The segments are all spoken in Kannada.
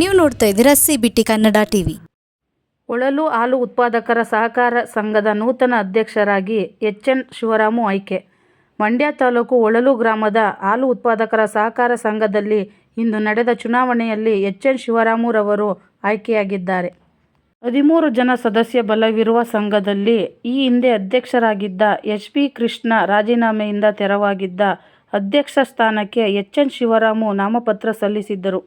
ನೀವು ನೋಡ್ತಾ ಇದ್ದೀರಾ ಸಿ ಬಿ ಕನ್ನಡ ಟಿವಿ. ಒಳಲು ಹಾಲು ಉತ್ಪಾದಕರ ಸಹಕಾರ ಸಂಘದ ನೂತನ ಅಧ್ಯಕ್ಷರಾಗಿ ಎಚ್ ಎನ್ ಶಿವರಾಮು ಆಯ್ಕೆ. ಮಂಡ್ಯ ತಾಲೂಕು ಒಳಲು ಗ್ರಾಮದ ಹಾಲು ಉತ್ಪಾದಕರ ಸಹಕಾರ ಸಂಘದಲ್ಲಿ ಇಂದು ನಡೆದ ಚುನಾವಣೆಯಲ್ಲಿ ಎಚ್ ಎನ್ ಶಿವರಾಮುರವರು ಆಯ್ಕೆಯಾಗಿದ್ದಾರೆ. ಹದಿಮೂರು ಜನ ಸದಸ್ಯ ಬಲವಿರುವ ಸಂಘದಲ್ಲಿ ಈ ಹಿಂದೆ ಅಧ್ಯಕ್ಷರಾಗಿದ್ದ ಎಚ್ ಪಿ ಕೃಷ್ಣ ರಾಜೀನಾಮೆಯಿಂದ ತೆರವಾಗಿದ್ದ ಅಧ್ಯಕ್ಷ ಸ್ಥಾನಕ್ಕೆ ಎಚ್ ಎನ್ ಶಿವರಾಮು ನಾಮಪತ್ರ ಸಲ್ಲಿಸಿದ್ದರು.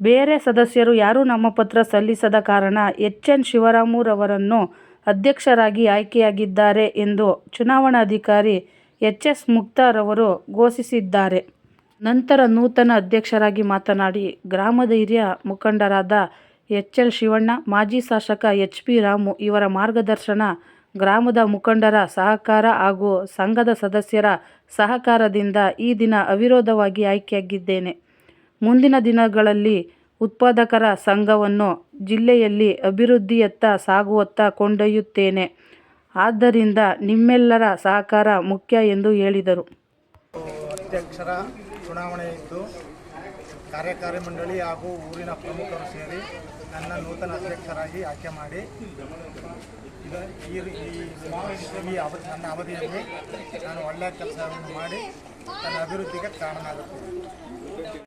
ಬೇರೆ ಸದಸ್ಯರು ಯಾರೂ ನಾಮಪತ್ರ ಸಲ್ಲಿಸದ ಕಾರಣ ಎಚ್ ಎನ್ ಶಿವರಾಮುರವರನ್ನು ಅಧ್ಯಕ್ಷರಾಗಿ ಆಯ್ಕೆಯಾಗಿದ್ದಾರೆ ಎಂದು ಚುನಾವಣಾಧಿಕಾರಿ ಎಚ್ ಎಸ್ ಮುಕ್ತಾರ್ ಅವರು ಘೋಷಿಸಿದ್ದಾರೆ. ನಂತರ ನೂತನ ಅಧ್ಯಕ್ಷರಾಗಿ ಮಾತನಾಡಿ ಗ್ರಾಮದ ಹಿರಿಯ ಮುಖಂಡರಾದ ಎಚ್ ಎಲ್ ಶಿವಣ್ಣ, ಮಾಜಿ ಶಾಸಕ ಎಚ್ ಪಿ ರಾಮು ಇವರ ಮಾರ್ಗದರ್ಶನ ಗ್ರಾಮದ ಮುಖಂಡರ ಸಹಕಾರ ಹಾಗೂ ಸಂಘದ ಸದಸ್ಯರ ಸಹಕಾರದಿಂದ ಈ ದಿನ ಅವಿರೋಧವಾಗಿ ಆಯ್ಕೆಯಾಗಿದ್ದೇನೆ. ಮುಂದಿನ ದಿನಗಳಲ್ಲಿ ಉತ್ಪಾದಕರ ಸಂಘವನ್ನು ಜಿಲ್ಲೆಯಲ್ಲಿ ಅಭಿವೃದ್ಧಿಯತ್ತ ಸಾಗುವತ್ತ ಕೊಂಡೊಯ್ಯುತ್ತೇನೆ. ಆದ್ದರಿಂದ ನಿಮ್ಮೆಲ್ಲರ ಸಹಕಾರ ಮುಖ್ಯ ಎಂದು ಹೇಳಿದರು. ಅಧ್ಯಕ್ಷರ ಚುನಾವಣೆ ಇದ್ದು, ಕಾರ್ಯಕಾರಿ ಮಂಡಳಿ ಹಾಗೂ ಊರಿನ ಪ್ರಮುಖರು ಸೇರಿ ನನ್ನ ನೂತನ ಅಧ್ಯಕ್ಷರಾಗಿ ಆಯ್ಕೆ ಮಾಡಿ ಈ ನನ್ನ ಅವಧಿಯಲ್ಲಿ ನಾನು ಒಳ್ಳೆಯ ಕೆಲಸವನ್ನು ಮಾಡಿ, ನನ್ನ ಅಭಿವೃದ್ಧಿಗೆ ಕಾರಣನಾಗುತ್ತೇನೆ.